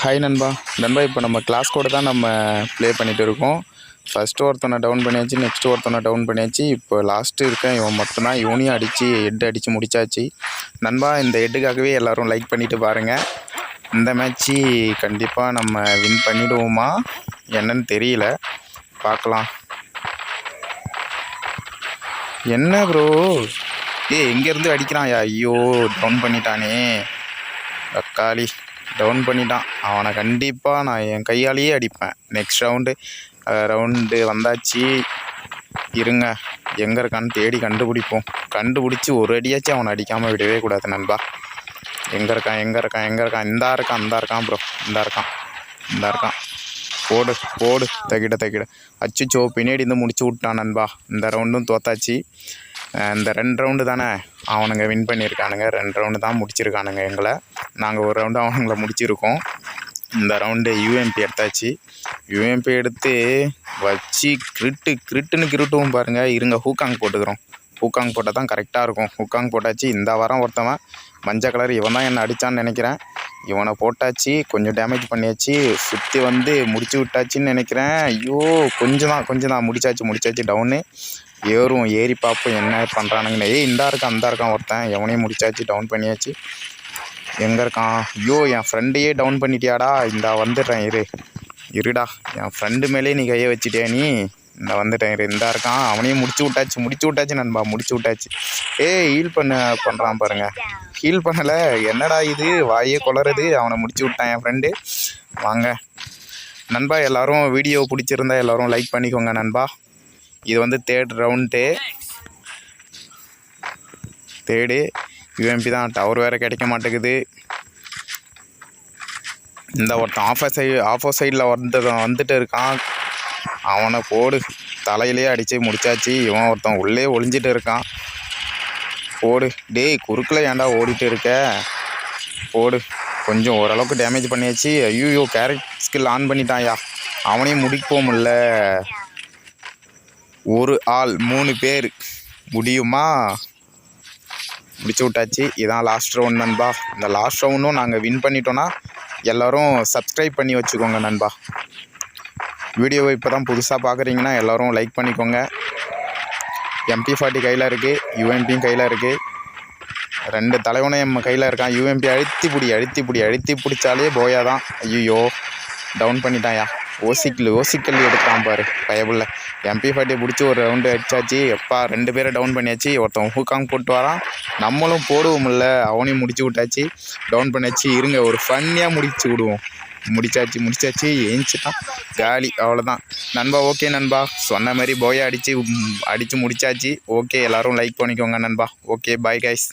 Hi நண்பா. நண்பா இப்போ நம்ம கிளாஸ் கூட தான் நம்ம ப்ளே பண்ணிகிட்டு இருக்கோம். ஃபஸ்ட்டு ஒருத்தனை டவுன் பண்ணியாச்சு நெக்ஸ்ட்டு ஒருத்தனை டவுன் பண்ணியாச்சு. இப்போ லாஸ்ட்டு இருக்கேன். இவன் மட்டும்தான். இவனையும் அடித்து ஹெட் அடித்து முடிச்சாச்சு. நண்பா இந்த ஹெட்டுக்காகவே எல்லோரும் லைக் பண்ணிவிட்டு பாருங்கள் இந்த மேட்ச்சு கண்டிப்பாக நம்ம வின் பண்ணிவிடுவோமா என்னன்னு தெரியல. பார்க்கலாம். என்ன ப்ரோ ஏ எங்கேருந்து அடிக்கிறான். ஐயோ டவுன் பண்ணிட்டானே. தக்காளி. டவுன் பண்ணிட்டான். அவனை கண்டிப்பாக நான் என் கையாலேயே அடிப்பேன். நெக்ஸ்ட் ரவுண்டு ரவுண்டு வந்தாச்சு. இருங்க. எங்கே இருக்கான்னு தேடி கண்டுபிடிப்போம். கண்டுபிடிச்சி ஒரு அடியாச்சும் அவனை அடிக்காமல் விடவே கூடாது நண்பா. எங்கே இருக்கான் எங்கே இருக்கான் எங்கே இருக்கான்? இந்தா இருக்கான் இந்தா இருக்கான் ப்ரோ இந்தா இருக்கான் இந்தா இருக்கான். போடு போடு. தகிட தகிட. அச்சுச்சோ பின்னாடி இருந்து முடிச்சு விட்டான் நண்பா. இந்த ரவுண்டும் தோத்தாச்சு. இந்த ரெண்டு ரவுண்டு தானே அவனுங்க வின் பண்ணியிருக்கானுங்க. ரெண்டு ரவுண்டு தான் முடிச்சிருக்கானுங்க எங்களை. நாங்கள் ஒரு ரவுண்டு அவனுங்கள முடிச்சிருக்கோம். இந்த ரவுண்டு யூஎம்பி எடுத்தாச்சு. யூஎம்பி எடுத்து வச்சு கிரிட்டு கிரிட்டுன்னு கிரிட்டுவும் பாருங்கள் இருங்க ஹூக்காங் போட்டுக்கிறோம். ஹூக்காங் போட்டால் தான் கரெக்டாக இருக்கும். ஹூக்காங் போட்டாச்சு. இந்த வாரம் ஒருத்தவன் மஞ்சள் கலர் இவன் தான் என்னை அடித்தான்னு நினைக்கிறேன். இவனை போட்டாச்சு. கொஞ்சம் டேமேஜ் பண்ணியாச்சு. சுற்றி வந்து முடிச்சு விட்டாச்சுன்னு நினைக்கிறேன். ஐயோ கொஞ்சம் தான் கொஞ்சம் தான். முடிச்சாச்சு முடிச்சாச்சு டவுனு ஏறும் ஏறி பார்ப்போம் என்ன பண்ணுறானுங்கன்னு ஏய் இந்தா இருக்கான் அந்த இருக்கான் ஒருத்தன். எவனையும் முடிச்சாச்சு டவுன் பண்ணியாச்சு. எங்கே இருக்கான்? ஐயோ என் ஃப்ரெண்டையே டவுன் பண்ணிட்டியாடா. இந்தா வந்துடுறேன் இரு. இருடா. என் ஃப்ரெண்டு மேலே நீ கையை வச்சுட்டே நீ? இந்த வந்துட்டேன் இரு. இந்தா இருக்கான். அவனையும் முடிச்சு விட்டாச்சு முடிச்சு விட்டாச்சு நண்பா. முடிச்சு விட்டாச்சு. ஏய் ஹீல் பண்ண பண்ணுறான் பாருங்க. ஹீல் பண்ணலை. என்னடா இது? வாயே கொளறுது. அவனை முடிச்சு விட்டான் என் ஃப்ரெண்டு வாங்க. நண்பா எல்லோரும் வீடியோ பிடிச்சிருந்தா எல்லாரும் லைக் பண்ணிக்கோங்க நண்பா. இது வந்து தேர்ட் ரவுண்டு தேர்டு யூஎம்பி தான். டவர் வேறு கிடைக்க மாட்டேங்குது. இந்த ஒருத்தன் ஆஃபர் சைடு ஆஃபர் சைடில் வந்து வந்துட்டு இருக்கான். அவனை போடு. தலையிலே அடித்து முடிச்சாச்சு. இவன் ஒருத்தன் உள்ளே ஒளிஞ்சிட்டு இருக்கான். போடு. டேய் குறுக்கில் ஏன்டா ஓடிட்டு இருக்க? போடு. கொஞ்சம் ஓரளவுக்கு டேமேஜ் பண்ணியாச்சு. ஐயோ கேரட் ஸ்கில் ஆன் பண்ணிட்டான்யா. அவனையும் முடிப்போம்ல ஒரு ஆள் மூணு பேர். முடியுமா? முடிச்சு விட்டாச்சு இதான் லாஸ்ட் ரவுண்ட் நண்பா. இந்த லாஸ்ட் ரவுண்டும் நாங்கள் வின் பண்ணிட்டோன்னா எல்லோரும் சப்ஸ்கிரைப் பண்ணி வச்சுக்கோங்க நண்பா. வீடியோவை இப்போ தான் புதுசாக பார்க்குறீங்கன்னா எல்லோரும் லைக் பண்ணிக்கோங்க. எம்பி ஃபார்ட்டி கையில் இருக்குது யூஎம்பியும் கையில் இருக்குது ரெண்டு தலைவனும் எம் கையில் இருக்கான். யூஎம்பி அழுத்தி பிடி அழுத்தி பிடி அழுத்தி பிடிச்சாலே போயா தான் ஐயோ டவுன் பண்ணிட்டாயா ஓசிக்கல் ஓசிக்கல் எடுத்தான் பாரு பயபுள்ள. எம்பி ஃபார்ட்டியை பிடிச்சி ஒரு ரவுண்டு அடிச்சாச்சு. எப்பா ரெண்டு பேரை டவுன் பண்ணியாச்சு. ஒருத்தன் ஹூக்காங் போட்டு வரான். நம்மளும் போடுவோம்ல அவனையும் முடிச்சு விட்டாச்சு. டவுன் பண்ணியாச்சு. இருங்க ஒரு ஃபன்னியாக முடிச்சு விடுவோம். முடிச்சாச்சு முடிச்சாச்சு. ஏஞ்சிட்டான். காலி அவ்வளோதான் நண்பா ஓகே நண்பா. சொன்ன மாதிரி போயா அடித்து அடித்து முடிச்சாச்சு. ஓகே எல்லோரும் லைக் பண்ணிக்கோங்க நண்பா. Okay bye guys